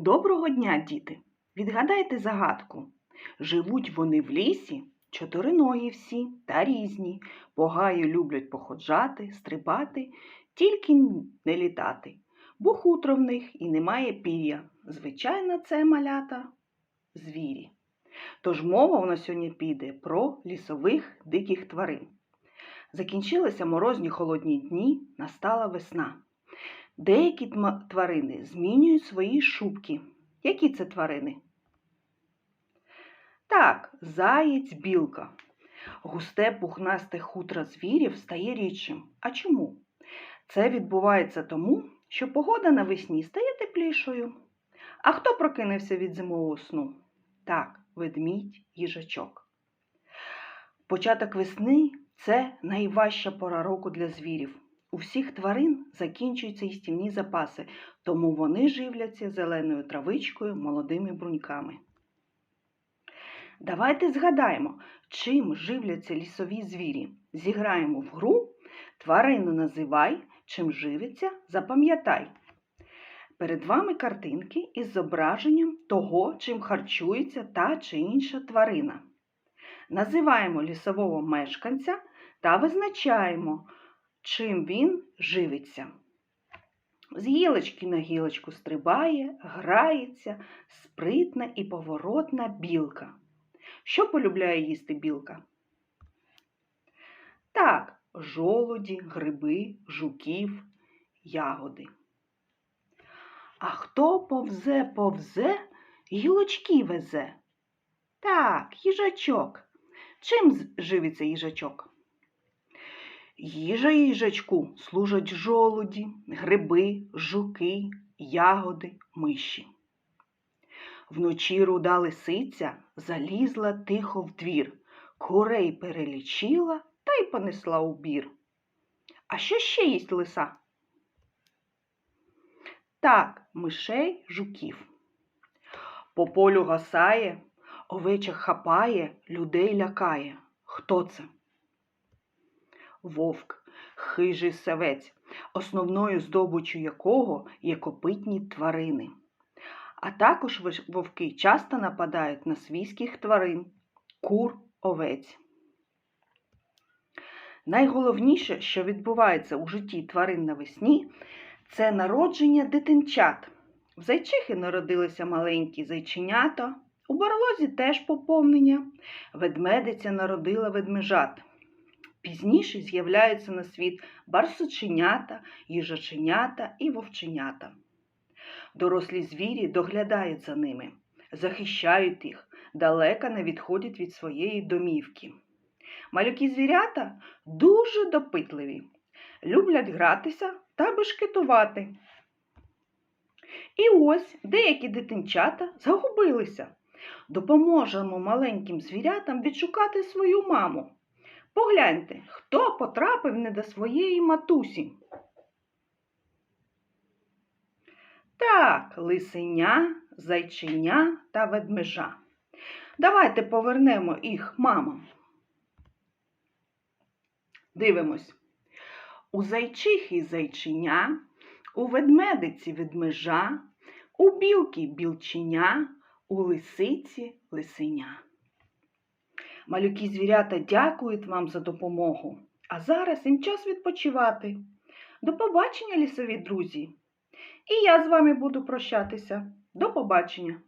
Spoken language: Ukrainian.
Доброго дня, діти! Відгадайте загадку. Живуть вони в лісі, чотириногі всі та різні. По гаю люблять походжати, стрибати, тільки не літати, бо хутро в них і немає пір'я. Звичайно, це малята звірі. Тож мова у нас сьогодні піде про лісових диких тварин. Закінчилися морозні холодні дні, настала весна. Деякі тварини змінюють свої шубки. Які це тварини? Так, заєць, білка. Густе пухнасте хутро звірів стає рідшим. А чому? Це відбувається тому, що погода навесні стає теплішою. А хто прокинувся від зимового сну? Так, ведмідь, їжачок. Початок весни це найважча пора року для звірів. У всіх тварин закінчуються їстівні запаси, тому вони живляться зеленою травичкою, молодими бруньками. Давайте згадаємо, чим живляться лісові звірі. Зіграємо в гру, тварину називай, чим живиться, запам'ятай. Перед вами картинки із зображенням того, чим харчується та чи інша тварина. Називаємо лісового мешканця та визначаємо, чим він живиться. З гілочки на гілочку стрибає, грається, спритна і поворотна білка. Що полюбляє їсти білка? Так, жолуді, гриби, жуків, ягоди. А хто повзе повзе, гілочки везе? Так, їжачок. Чим живиться їжачок? Їжа їжачку служать жолуді, гриби, жуки, ягоди, миші. Вночі руда лисиця залізла тихо в двір, курей перелічила та й понесла у бір. А що ще їсть лиса? Так, мишей, жуків. По полю гасає, овечок хапає, людей лякає. Хто це? Вовк, хижий савець, основною здобучю якого є копитні тварини. А також вовки часто нападають на свійських тварин, кур, овець. Найголовніше, що відбувається у житті тварин навесні, це народження дитинчат. В зайчихи народилися маленькі зайченята, у барлозі теж поповнення, ведмедиця народила ведмежат. Пізніше з'являються на світ барсученята, їжаченята і вовченята. Дорослі звірі доглядають за ними, захищають їх, далеко не відходять від своєї домівки. Малюки звірята дуже допитливі, люблять гратися та бешкетувати. І ось деякі дитинчата загубилися. Допоможемо маленьким звірятам відшукати свою маму. Погляньте, хто потрапив не до своєї матусі. Так, лисеня, зайченя та ведмежа. Давайте повернемо їх мамам. Дивимось. У зайчихи зайчиня, у ведмедиці ведмежа, у білки білченя, у лисиці лисеня. Малюки звірята дякують вам за допомогу. А зараз їм час відпочивати. До побачення, лісові друзі! І я з вами буду прощатися. До побачення!